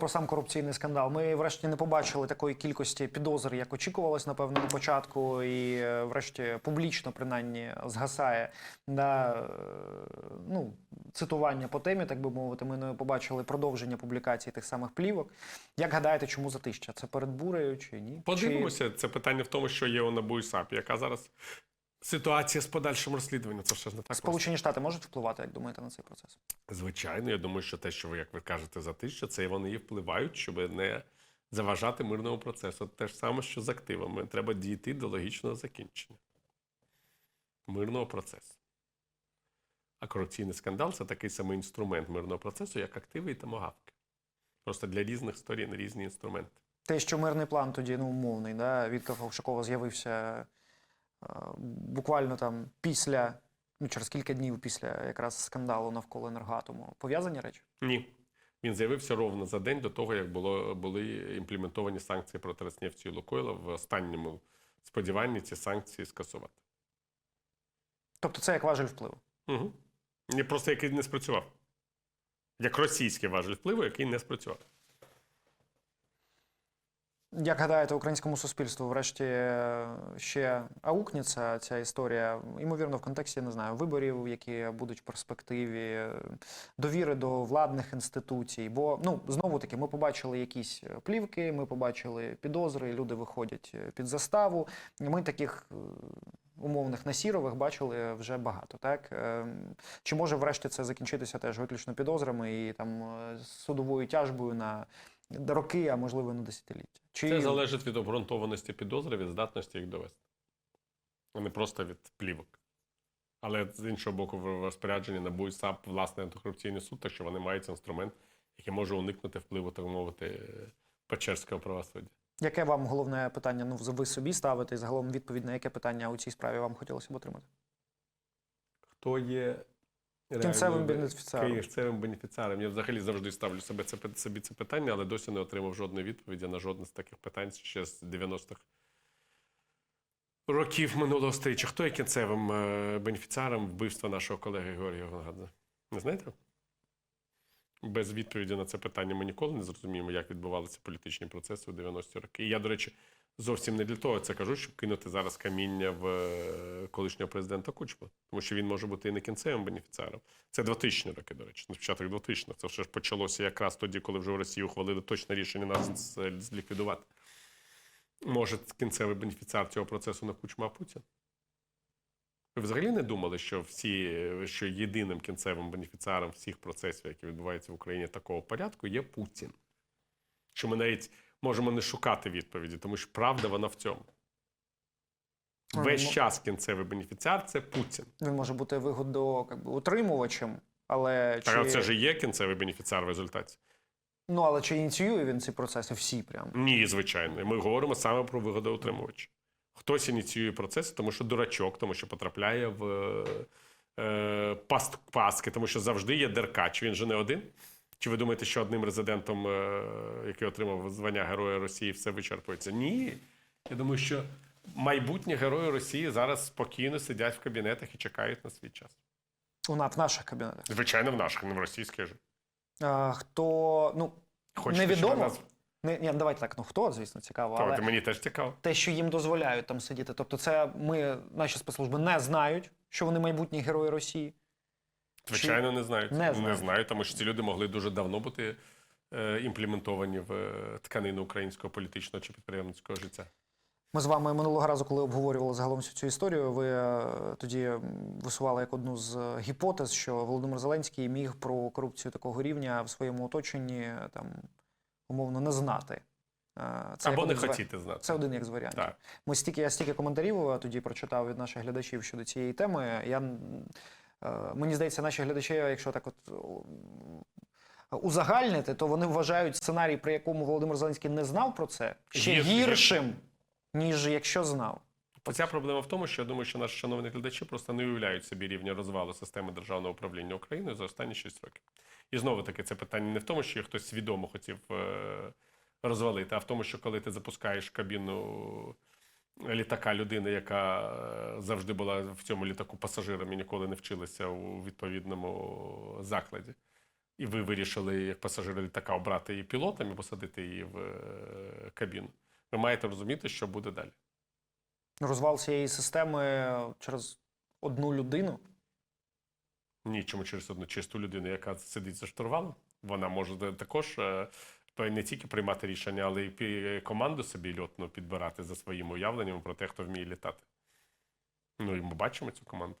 Про сам корупційний скандал. Ми, врешті, не побачили такої кількості підозр, як очікувалось, напевно, на початку, і, е, врешті, публічно принаймні згасає на е, ну, цитування по темі, так би мовити. Ми не побачили продовження публікації тих самих плівок. Як гадаєте, чому затища? Це перед бурею чи ні? Подивимося, це питання в тому, що є у НАБУ і САП. Яка зараз ситуація з подальшим розслідуванням? Це все ж не так. Сполучені Штати можуть впливати, як думаєте, на цей процес? Звичайно, я думаю, що те, що ви, як ви кажете, за тисячу, це вони і впливають, щоб не заважати мирному процесу. Те ж саме, що з активами. Треба дійти до логічного закінчення мирного процесу. А корупційний скандал це такий самий інструмент мирного процесу, як активи і томагавки. Просто для різних сторін різні інструменти. Те, що мирний план тоді ну, умовний, да, від Ковшакова з'явився буквально там після, ну через кілька днів після якраз скандалу навколо енергоатому. Пов'язані речі? Ні. Він з'явився ровно за день до того, як було, були імплементовані санкції проти Роснефті і Лукойла в останньому сподіванні ці санкції скасувати. Тобто це як важель впливу. Угу. Ні, просто який не спрацював. Як російський важель впливу, який не спрацював. Як гадаєте, українському суспільству врешті е, ще аукнеться ця історія, ймовірно, в контексті не знаю, виборів, які будуть в перспективі, е, довіри до владних інституцій. Бо ну знову таки, ми побачили якісь е, плівки, ми побачили підозри, люди виходять під заставу. Ми таких умовних насірових бачили вже багато. Так чи може врешті це закінчитися теж виключно підозрами і там судовою тяжбою на роки, а можливо на десятиліття? Чи Це залежить від обґрунтованості підозри, від здатності їх довести. А не просто від плівок. Але з іншого боку, в розпорядженні НАБУ і САП власне антикорупційний суд, так що вони мають інструмент, який може уникнути впливу, так мовити, печерського правосуддя. яке вам головне питання? Ну ви собі ставите і загалом відповідь на яке питання у цій справі вам хотілося б отримати? Хто є Кінцевим бенефіціаром. Кінцевим бенефіціаром. Я взагалі завжди ставлю себе це, собі це питання, але досі не отримав жодної відповіді на жодне з таких питань ще з 90-х років минулого сторіччя. Хто є кінцевим е, бенефіціаром вбивства нашого колеги Георгія Гонгадзе? Не знаєте? Без відповіді на це питання ми ніколи не зрозуміємо, як відбувалися політичні процеси у 90-ті роки. І я, до речі, зовсім не для того це кажу, щоб кинути зараз каміння в е, колишнього президента Кучма, тому що він може бути і не кінцевим бенефіціаром. Це 2000 роки, до речі, на початок 2000 Це все ж почалося якраз тоді, коли вже в Росії ухвалили точне рішення нас зліквідувати. Може, кінцевий бенефіціар цього процесу не Кучма, а Путін? Ви взагалі не думали, що всі, що єдиним кінцевим бенефіціаром всіх процесів, які відбуваються в Україні такого порядку, є Путін? Що ми навіть можемо не шукати відповіді, тому що правда вона в цьому. Весь ну- час кінцевий бенефіціар це Путін. Він може бути вигодо как би, утримувачем, але Так, чи це ж і є кінцевий бенефіціар в результаті. ну але чи ініціює він ці процеси всі прям? Ні, звичайно. Ми говоримо саме про вигодоутримувач. Хтось ініціює процеси, тому що дурачок, тому що потрапляє в е, паст, паски, тому що завжди є деркач. Він же не один. Чи ви думаєте, що одним резидентом, е, який отримав звання Героя Росії, все вичерпується? Ні. Я думаю, що майбутні герої Росії зараз спокійно сидять в кабінетах і чекають на свій час. У на- в наших кабінетах. Звичайно, в наших, не в російських же. А, хто ну Хочете, невідомо? Не, ні, давайте так. Ну хто, звісно, цікаво, Та, але Мені теж цікаво. те, що їм дозволяють там сидіти. Тобто, це ми, наші спецслужби, не знають, що вони майбутні герої Росії. Звичайно, не знають. Не знають. знаю, тому що ці люди могли дуже давно бути е, імплементовані в е, тканину українського політичного чи підприємницького життя. Ми з вами минулого разу, коли обговорювали загалом всю цю історію, ви е, тоді висували як одну з е, гіпотез, що Володимир Зеленський міг про корупцію такого рівня в своєму оточенні там умовно не знати. Це Або не з хотіти знати. Це один як з варіантів. Так. Ми стільки, я стільки коментарів тоді прочитав від наших глядачів щодо цієї теми. Я, мені здається, наші глядачі, якщо так от е, узагальнити, то вони вважають сценарій, при якому Володимир Зеленський не знав про це, ще Гірше, гіршим, ніж якщо знав. Ця проблема в тому, що я думаю, що наші шановні глядачі просто не уявляють собі рівня розвалу системи державного управління Україною за останні 6 років. І знову таки, це питання не в тому, що хтось свідомо хотів е, розвалити, а в тому, що коли ти запускаєш кабіну літака людини, яка е, завжди була в цьому літаку пасажиром і ніколи не вчилася у відповідному закладі, і ви вирішили як пасажири літака обрати її пілотом і посадити її в е, кабіну, ви маєте розуміти, що буде далі. Розвал цієї системи через одну людину. Ні, чому через одну чисту людину, яка сидить за штурвалом. Вона може також е, то й не тільки приймати рішення, але й команду собі льотну підбирати за своїм уявленням про те, хто вміє літати. Ну і ми бачимо цю команду.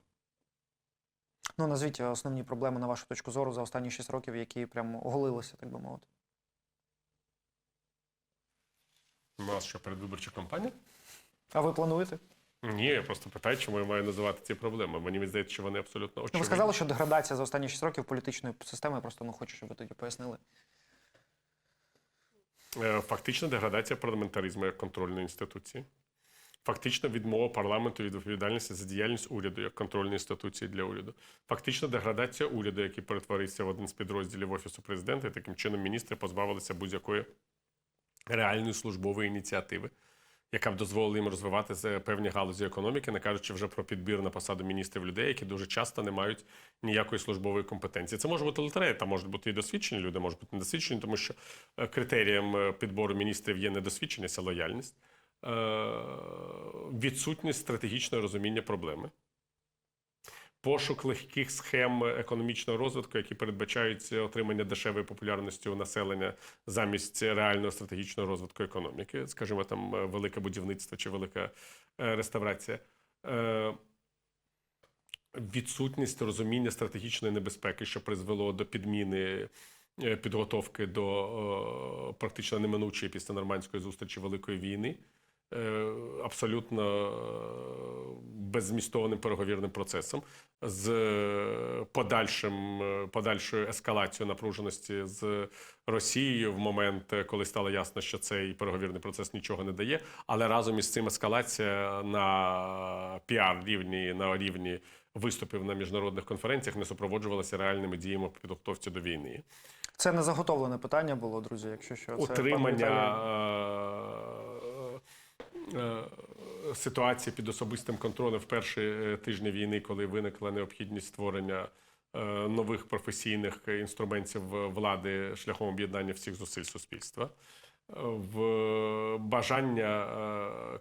Ну, назвіть основні проблеми, на вашу точку зору, за останні 6 років, які прям оголилися, так би мовити. У нас що передвиборча кампанія? А ви плануєте? Ні, я просто питаю, чому я маю називати ці проблеми. Мені здається, що вони абсолютно Ну, очевидні. ви сказали, що деградація за останні 6 років політичної системи. Я просто ну, хочу, щоб ви тоді пояснили. Е, Фактична деградація парламентаризму як контрольної інституції. фактична відмова парламенту від відповідальності за діяльність уряду як контрольної інституції для уряду. Фактична деградація уряду, який перетворився в один з підрозділів Офісу президента, і таким чином міністри позбавилися будь-якої реальної службової ініціативи, яка б дозволила їм розвивати певні галузі економіки, не кажучи вже про підбір на посаду міністрів людей, які дуже часто не мають ніякої службової компетенції. Це може бути лотерея, там можуть бути і досвідчені люди, можуть бути недосвідчені, тому що е, критерієм е, підбору міністрів є недосвідченість, а лояльність, е, відсутність стратегічного розуміння проблеми. Пошук легких схем економічного розвитку, які передбачають отримання дешевої популярності у населення замість реального стратегічного розвитку економіки, скажімо, там е, велике будівництво чи велика е, реставрація. Е, Відсутність розуміння стратегічної небезпеки, що призвело до підміни підготовки до практично неминучої після нормандської зустрічі Великої війни, абсолютно е, беззмістовним переговірним процесом з е, подальшим, е, подальшою ескалацією напруженості з Росією в момент, е, коли стало ясно, що цей переговірний процес нічого не дає. Але разом із цим ескалація на піар рівні на рівні виступів на міжнародних конференціях не супроводжувалася реальними діями по підготовці до війни. Це не заготовлене питання було, друзі. Якщо що, це Утримання пан Е, ситуації під особистим контролем в перші е, тижні війни, коли виникла необхідність створення е, нових професійних інструментів влади шляхом об'єднання всіх зусиль суспільства. В бажання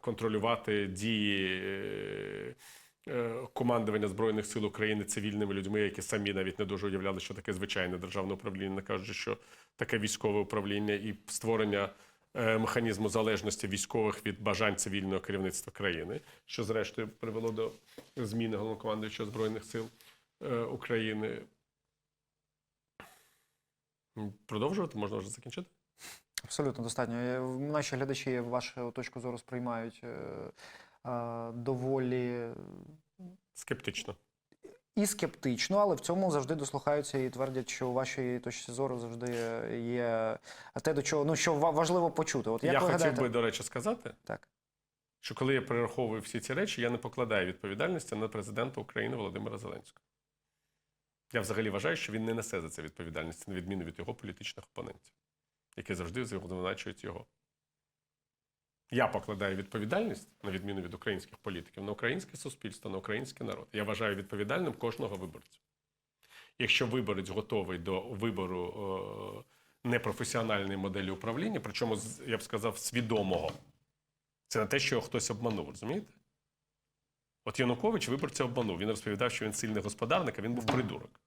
контролювати дії командування Збройних сил України цивільними людьми, які самі навіть не дуже уявляли, що таке звичайне державне управління, не кажучи, що таке військове управління і створення механізму залежності військових від бажань цивільного керівництва країни, що зрештою привело до зміни головнокомандуючого Збройних сил е, України. Продовжувати можна вже закінчити? Абсолютно достатньо. Е, Наші глядачі вашу точку зору сприймають е, е, доволі Скептично. І скептично, але в цьому завжди дослухаються і твердять, що у вашій точці зору завжди є те, до чого ну що важливо почути. От як я ви хотів гадаєте? би, до речі, сказати, Так. що коли я перераховую всі ці речі, я не покладаю відповідальності на президента України Володимира Зеленського. Я взагалі вважаю, що він не несе за це відповідальності, на відміну від його політичних опонентів, які завжди звинувачують його. Я покладаю відповідальність, на відміну від українських політиків, на українське суспільство, на український народ. Я вважаю відповідальним кожного виборця. Якщо виборець готовий до вибору е, непрофесіональної моделі управління, причому, я б сказав, свідомого, це не те, що його хтось обманув, розумієте? От Янукович виборця обманув. Він розповідав, що він сильний господарник, а він був придурок.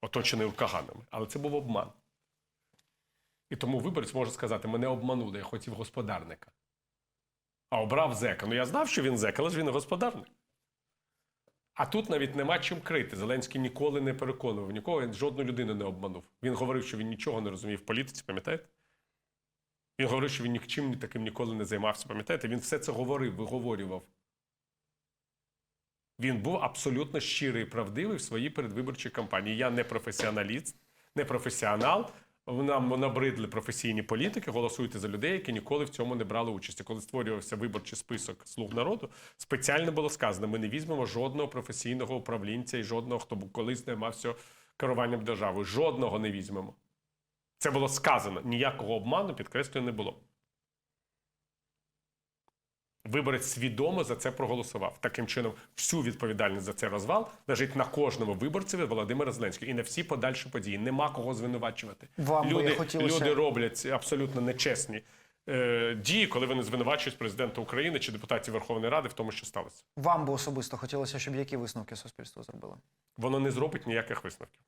Оточений каганами. Але це був обман. І тому виборець може сказати: мене обманули, я хотів господарника. А обрав зека. Ну я знав, що він зек, але ж він не господарник. А тут навіть нема чим крити. Зеленський ніколи не переконував нікого, він жодну людину не обманув. Він говорив, що він нічого не розуміє в політиці, пам'ятаєте? Він говорив, що він нічим таким ніколи не займався, пам'ятаєте? Він все це говорив, виговорював. Він був абсолютно щирий і правдивий в своїй передвиборчій кампанії. Я не професіоналіст, не професіонал. Нам набридли професійні політики, голосуйте за людей, які ніколи в цьому не брали участі. Коли створювався виборчий список слуг народу, спеціально було сказано: ми не візьмемо жодного професійного управлінця і жодного, хто колись займався керуванням державою. Жодного не візьмемо. Це було сказано. Ніякого обману, підкреслюю, не було. Виборець свідомо за це проголосував. Таким чином, всю відповідальність за цей розвал лежить на кожному виборцеві Володимира Зеленського і на всі подальші події. Нема кого звинувачувати. Вам би люди, хотілося- люди роблять абсолютно нечесні е, дії, коли вони звинувачують президента України чи депутатів Верховної Ради в тому, що сталося. Вам би особисто хотілося, щоб які висновки суспільство зробило? Воно не зробить ніяких висновків.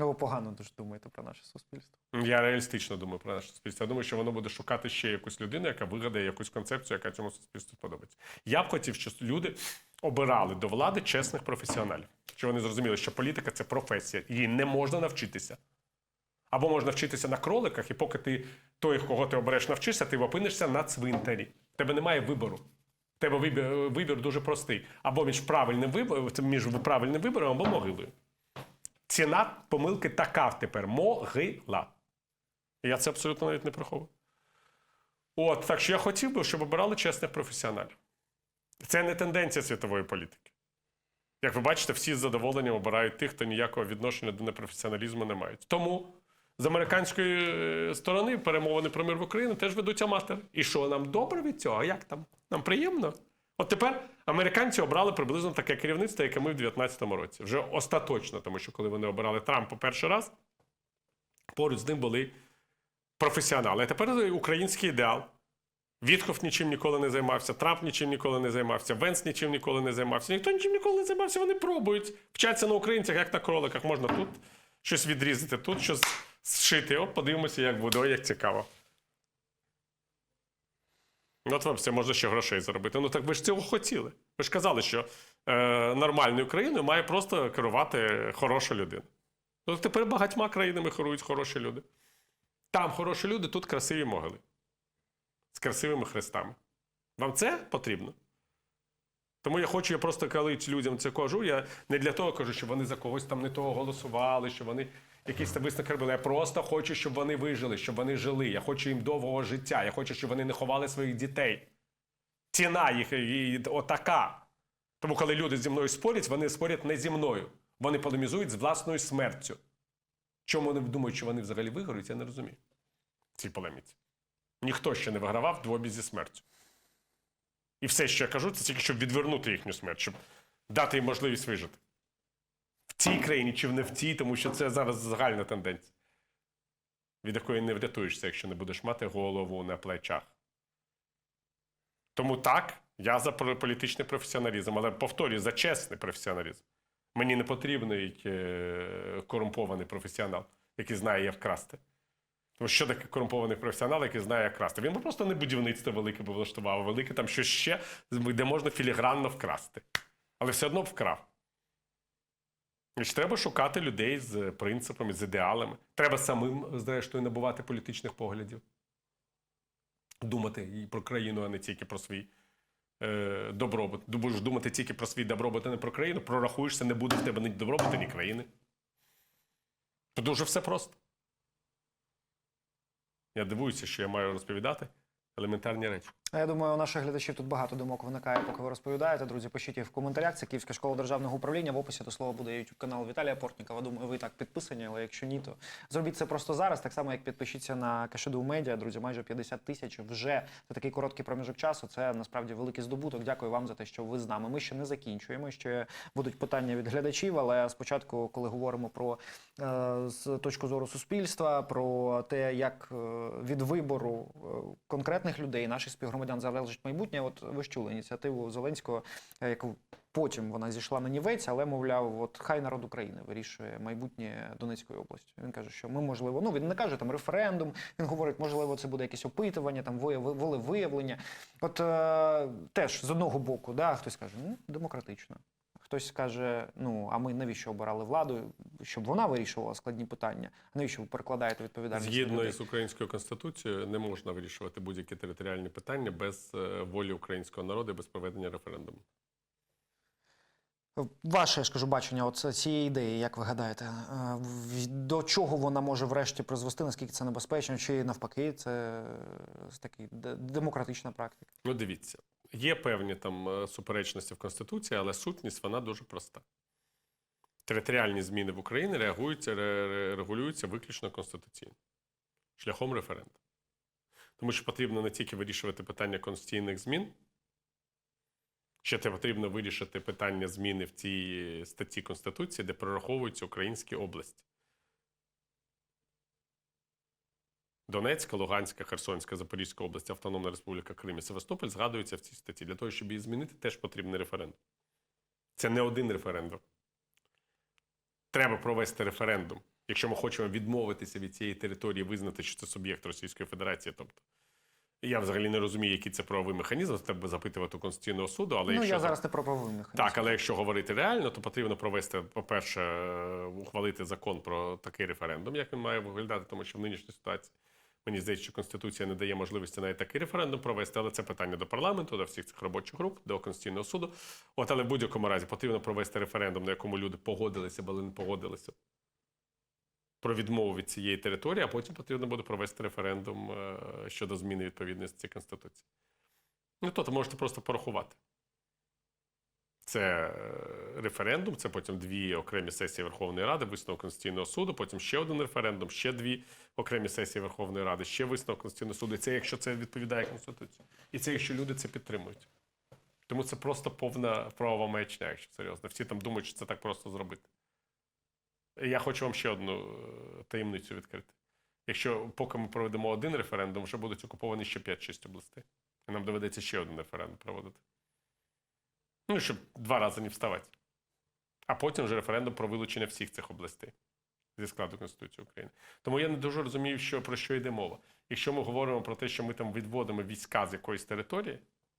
Ну, ви погано дуже думаєте про наше суспільство. Я реалістично думаю про наше суспільство. Я думаю, що воно буде шукати ще якусь людину, яка вигадає якусь концепцію, яка цьому суспільству подобається. Я б хотів, щоб люди обирали до влади чесних професіоналів. Щоб вони зрозуміли, що політика це професія, їй не можна навчитися. Або можна вчитися на кроликах, і поки ти той, кого ти обереш, навчишся, ти опинишся на цвинтарі. Тебе немає вибору. Тебе вибір, вибір дуже простий. Або між правильним вибором, між правильним вибором, або могилою. Ціна помилки така тепер могила. Я це абсолютно навіть не приховую. От, так що я хотів би, щоб обирали чесних професіоналів. Це не тенденція світової політики. Як ви бачите, всі з задоволенням обирають тих, хто ніякого відношення до непрофесіоналізму не мають. Тому з американської е, сторони перемовини про мир в Україні теж ведуть аматори. І що нам добре від цього? А як там? Нам приємно? От тепер американці обрали приблизно таке керівництво, яке ми в 2019 році. Вже остаточно, тому що коли вони обирали Трампа перший раз, поруч з ним були професіонали. А тепер український ідеал. Вітхов нічим ніколи не займався, Трамп нічим ніколи не займався, Венс нічим ніколи не займався. Ніхто нічим ніколи не займався. Вони пробують. Вчаться на українцях, як на кроликах. Можна тут щось відрізати, тут щось зшити. От подивимося, як буде, як цікаво. От вам все можна ще грошей заробити. Ну так ви ж цього хотіли. Ви ж казали, що е, нормальною країною має просто керувати хороша людина. Ну тепер багатьма країнами керують хороші люди. Там хороші люди, тут красиві могили. З красивими хрестами. Вам це потрібно? Тому я хочу, я просто коли людям це кажу, я не для того кажу, щоб вони за когось там не того голосували, щоб вони якісь там висновки робили. Я просто хочу, щоб вони вижили, щоб вони жили. Я хочу їм довгого життя. Я хочу, щоб вони не ховали своїх дітей. Ціна їх і, отака. Тому, коли люди зі мною спорять, вони спорять не зі мною. Вони полемізують з власною смертю. Чому вони думають, що вони взагалі виграють, я не розумію. В цій полеміці. Ніхто ще не вигравав двобій зі смертю. І все, що я кажу, це тільки щоб відвернути їхню смерть, щоб дати їм можливість вижити. Цій країні чи не в цій, тому що це зараз загальна тенденція, від якої не врятуєшся, якщо не будеш мати голову на плечах. Тому так, я за політичний професіоналізм, але повторюю, за чесний професіоналізм. Мені не потрібний е, корумпований професіонал, який знає, як красти. Тому що таке корумпований професіонал, який знає, як красти. Він би просто не будівництво велике би влаштував, а велике там щось ще, де можна філігранно вкрасти. Але все одно вкрав. Ж треба шукати людей з принципами, з ідеалами. Треба самим, зрештою, набувати політичних поглядів. Думати і про країну, а не тільки про свій е, добробут. Будеш думати тільки про свій добробут, а не про країну. Прорахуєшся, не буде в тебе ні добробуту, ні країни. Дуже все просто. Я дивуюся, що я маю розповідати елементарні речі. Я думаю, у наших глядачів тут багато думок виникає, поки ви розповідаєте. Друзі, пишіть їх в коментарях. Це Київська школа державного управління. В описі до слова буде YouTube канал Віталія Портнікова. Думаю, ви і так підписані, але якщо ні, то зробіть це просто зараз. Так само, як підпишіться на Кашеду Медіа. Друзі, майже 50 тисяч вже за такий короткий проміжок часу. Це насправді великий здобуток. Дякую вам за те, що ви з нами. Ми ще не закінчуємо. Ще будуть питання від глядачів. Але спочатку, коли говоримо про е, з точки зору суспільства, про те, як е, від вибору е, конкретних людей, наших співгромадян залежить майбутнє. От ви ж чули ініціативу Зеленського, е, яку потім вона зійшла на нівець, але мовляв, от хай народ України вирішує майбутнє Донецької області. Він каже, що ми можливо, ну він не каже там референдум. Він говорить, можливо, це буде якесь опитування, там волевиявлення. От е, теж з одного боку, да, хтось каже, ну демократично. Хтось скаже, ну а ми навіщо обирали владу, щоб вона вирішувала складні питання? А навіщо ви перекладаєте відповідальність? Згідно з українською конституцією, не можна вирішувати будь-які територіальні питання без е, волі українського народу і без проведення референдуму. Ваше я ж кажу бачення от цієї ідеї, як ви гадаєте, е, до чого вона може врешті призвести? Наскільки це небезпечно? Чи навпаки, це е, де- демократична практика? Ну, дивіться, є певні там е, суперечності в Конституції, але сутність вона дуже проста. Територіальні зміни в Україні реагуються, ре- ре- регулюються виключно конституційно, шляхом референдуму. Тому що потрібно не тільки вирішувати питання конституційних змін, ще те потрібно вирішити питання зміни в цій статті Конституції, де прораховуються українські області. Донецька, Луганська, Херсонська, Запорізька область, Автономна Республіка Крим і Севастополь згадуються в цій статті. Для того, щоб її змінити, теж потрібний референдум. Це не один референдум. Треба провести референдум, якщо ми хочемо відмовитися від цієї території, визнати, що це суб'єкт Російської Федерації. Тобто, я взагалі не розумію, який це правовий механізм, треба запитувати у Конституційного суду, але ну, якщо я зараз не про правовий механізм. так, але якщо говорити реально, то потрібно провести, по-перше, е, ухвалити закон про такий референдум, як він має виглядати, тому що в нинішній ситуації мені здається, що Конституція не дає можливості навіть такий референдум провести, але це питання до парламенту, до всіх цих робочих груп, до Конституційного суду. От, але в будь-якому разі потрібно провести референдум, на якому люди погодилися, або не погодилися про відмову від цієї території, а потім потрібно буде провести референдум е, щодо зміни відповідності Конституції. Ну, то, то можете просто порахувати. Це е, референдум, це потім дві окремі сесії Верховної Ради, висновок Конституційного суду, потім ще один референдум, ще дві окремі сесії Верховної Ради, ще висновок Конституційного суду. І це якщо це відповідає Конституції. І це якщо люди це підтримують. Тому це просто повна правова маячня, якщо серйозно. Всі там думають, що це так просто зробити. Я хочу вам ще одну е, таємницю відкрити. Якщо поки ми проведемо один референдум, вже будуть окуповані ще 5-6 областей. І нам доведеться ще один референдум проводити. Ну, щоб два рази не вставати. А потім вже референдум про вилучення всіх цих областей зі складу Конституції України. Тому я не дуже розумію, що, про що йде мова. Якщо ми говоримо про те, що ми там відводимо війська з якоїсь території,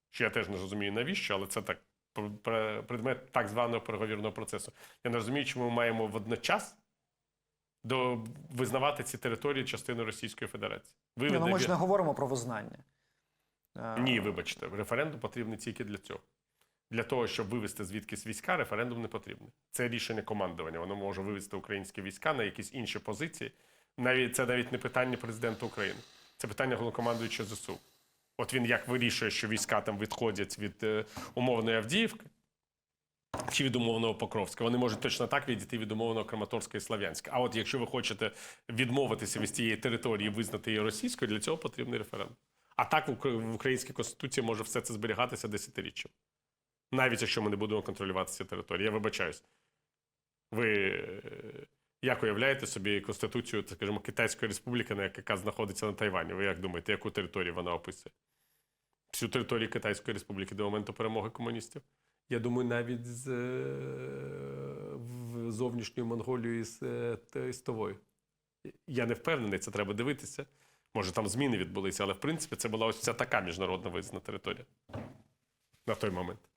що я теж не розумію навіщо, але це так пр- пр- предмет так званого переговірного процесу. Я не розумію, чому ми маємо водночас до визнавати ці території частиною Російської Федерації. Ні, ну, ми ж не говоримо про визнання. Е, ні, вибачте, референдум потрібний тільки для цього. Для того, щоб вивести звідкись війська, референдум не потрібний. Це рішення командування. Воно може вивести українські війська на якісь інші позиції. Навіть це навіть не питання президента України. Це питання головнокомандуючого ЗСУ. От він як вирішує, що війська там відходять від е, умовної Авдіївки чи від умовного Покровська. Вони можуть точно так відійти від умовного Краматорська і Слов'янська. А от якщо ви хочете відмовитися від цієї території визнати її російською, для цього потрібний референдум. А так в українській конституції може все це зберігатися десятиріччям. Навіть якщо ми не будемо контролювати ці території. Я вибачаюсь. Ви е, як уявляєте собі конституцію, скажімо, Китайської республіки, яка знаходиться на Тайвані? Ви як думаєте, яку територію вона описує? Всю територію Китайської республіки до моменту перемоги комуністів? Я думаю, навіть з е, зовнішньою Монголією і з, е, Товою. Я не впевнений, це треба дивитися. Може, там зміни відбулися, але в принципі це була ось ця така міжнародна визнана територія на той момент.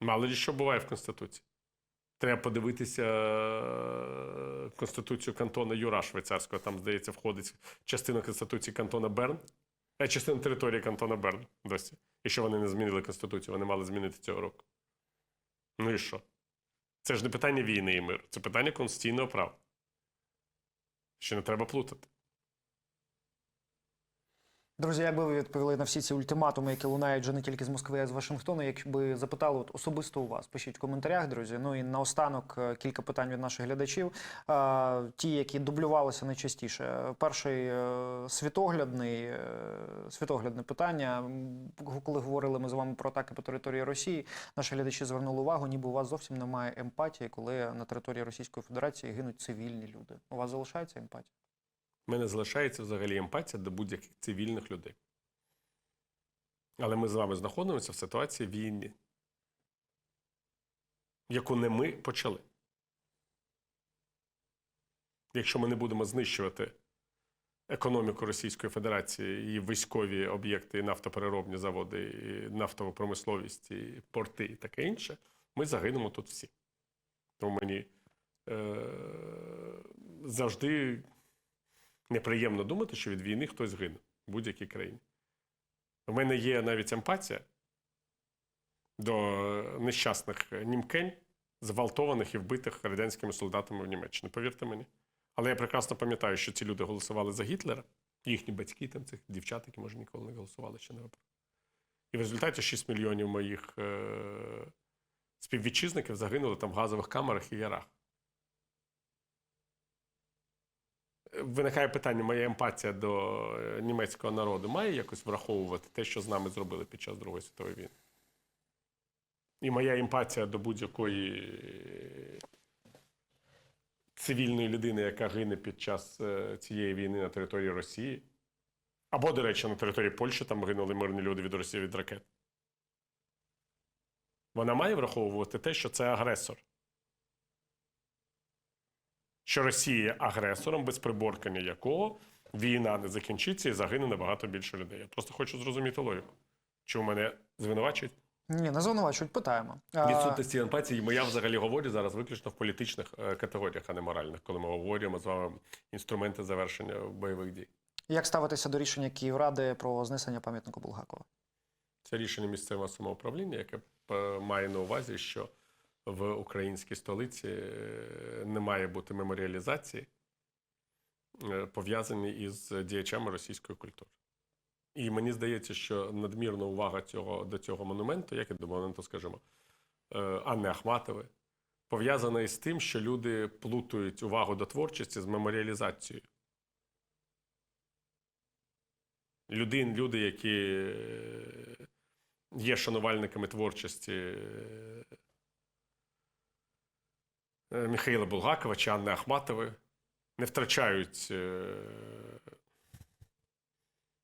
Мало ли що буває в Конституції. Треба подивитися е, Конституцію кантона Юра Швейцарського. Там, здається, входить частина Конституції кантона Берн, а частина території кантона Берн досі. І що вони не змінили Конституцію, вони мали змінити цього року. Ну і що? Це ж не питання війни і миру, це питання конституційного права. Що не треба плутати. Друзі, як би ви відповіли на всі ці ультиматуми, які лунають вже не тільки з Москви, а й з Вашингтона, якби запитали от особисто у вас, пишіть в коментарях, друзі. Ну і наостанок е, кілька питань від наших глядачів. Е, Ті, які дублювалися найчастіше. Перший е, світоглядний, світоглядне питання. Коли говорили ми з вами про атаки по території Росії, наші глядачі звернули увагу, ніби у вас зовсім немає емпатії, коли на території Російської Федерації гинуть цивільні люди. У вас залишається емпатія? Мене залишається взагалі емпатія до будь-яких цивільних людей. Але ми з вами знаходимося в ситуації війни, яку не ми почали. Якщо ми не будемо знищувати економіку Російської Федерації, її військові об'єкти, і нафтопереробні заводи, і нафтову промисловість, і порти, і таке інше, ми загинемо тут всі. Тому мені е- завжди неприємно думати, що від війни хтось гине в будь-якій країні. У мене є навіть емпатія до нещасних німкень, зґвалтованих і вбитих радянськими солдатами в Німеччині. Повірте мені. Але я прекрасно пам'ятаю, що ці люди голосували за Гітлера, їхні батьки, там цих дівчат, які може ніколи не голосували ще не вибрали. І в результаті 6 мільйонів моїх е- співвітчизників загинули там в газових камерах і ярах. Виникає питання: моя емпатія до е, німецького народу має якось враховувати те, що з нами зробили під час Другої світової війни? І моя емпатія до будь-якої е, цивільної людини, яка гине під час е, цієї війни на території Росії, або, до речі, на території Польщі там гинули мирні люди від Росії від ракет. Вона має враховувати те, що це агресор. Що Росія є агресором, без приборкання якого війна не закінчиться і загине набагато більше людей. Я просто хочу зрозуміти логіку. Чи у мене звинувачують? Ні, не звинувачують, питаємо. Відсутності емпатії, бо я взагалі говорю зараз виключно в політичних е, категоріях, а не моральних, коли ми говоримо з вами інструменти завершення бойових дій. Як ставитися до рішення Київради про знесення пам'ятника Булгакова? Це рішення місцевого самоуправління, яке е, має на увазі, що в українській столиці е, не має бути меморіалізації, е, пов'язані із діячами російської культури. І мені здається, що надмірна увага цього, до цього монументу, як і до монументу, скажімо, е, Анни Ахматової, пов'язана із тим, що люди плутають увагу до творчості з меморіалізацією. Люди, люди, які є шанувальниками творчості е, е, Булгакова чи Анни Ахматової, не втрачають е,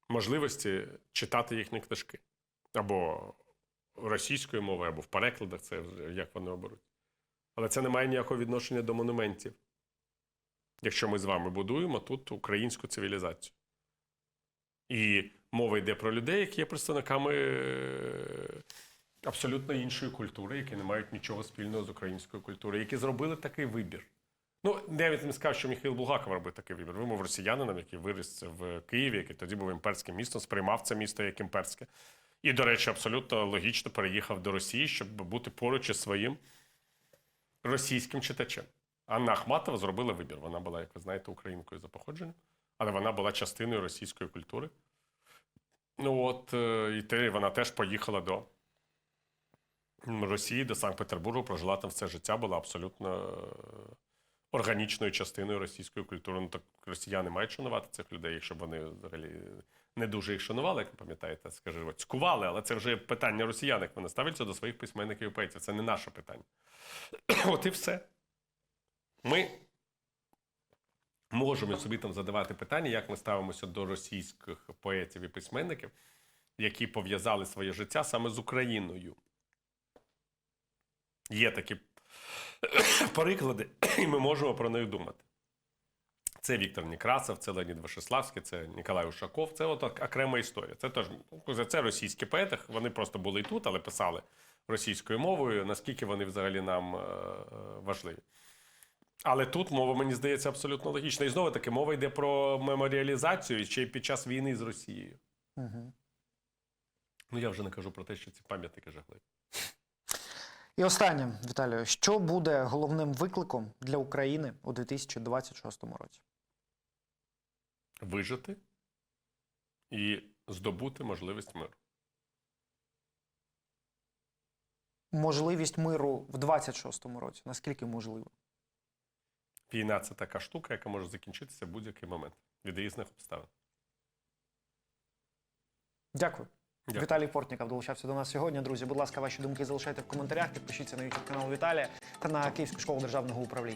можливості читати їхні книжки. Або російською мовою, або в перекладах, це як вони оберуть. Але це не має ніякого відношення до монументів. Якщо ми з вами будуємо тут українську цивілізацію. І мова йде про людей, які є представниками е, абсолютно іншої культури, які не мають нічого спільного з українською культурою, які зробили такий вибір. Ну, навіть не скажу, що Михайло Булгаков робив такий вибір. Вимов росіянином, який виріс в Києві, який тоді був імперським містом, сприймав це місто як імперське. І, до речі, абсолютно логічно переїхав до Росії, щоб бути поруч із своїм російським читачем. Анна Ахматова зробила вибір. Вона була, як ви знаєте, українкою за походженням, але вона була частиною російської культури. Ну от, е, і те, вона теж поїхала до Росії, до Санкт-Петербургу, прожила там все життя, була абсолютно е, органічною частиною російської культури. Ну так росіяни мають шанувати цих людей, якщо б вони взагалі не дуже їх шанували, як ви пам'ятаєте, скажімо, цькували, але це вже питання росіян, як вони ставляться до своїх письменників і поетів. Це не наше питання. От і все. Ми можемо собі там задавати питання, як ми ставимося до російських поетів і письменників, які пов'язали своє життя саме з Україною. Є такі приклади, і ми можемо про них думати. Це Віктор Некрасов, це Леонід Вишеславський, це Ніколай Ушаков. Це от окрема історія. Це теж це російські поети. Вони просто були і тут, але писали російською мовою. Наскільки вони взагалі нам е, е, важливі. Але тут мова, мені здається, абсолютно логічна. І знову таки, мова йде про меморіалізацію ще й під час війни з Росією. Угу. Ну я вже не кажу про те, що ці пам'ятники жахливі. І останнє, Віталію, що буде головним викликом для України у 2026 році? Вижити і здобути можливість миру. Можливість миру в 2026 році. Наскільки можливо? Війна це така штука, яка може закінчитися в будь-який момент від різних обставин. Дякую. Дякую. Віталій Портніков долучався до нас сьогодні. Друзі, будь ласка, ваші думки залишайте в коментарях. Підпишіться на YouTube канал Віталія та на Київську школу державного управління.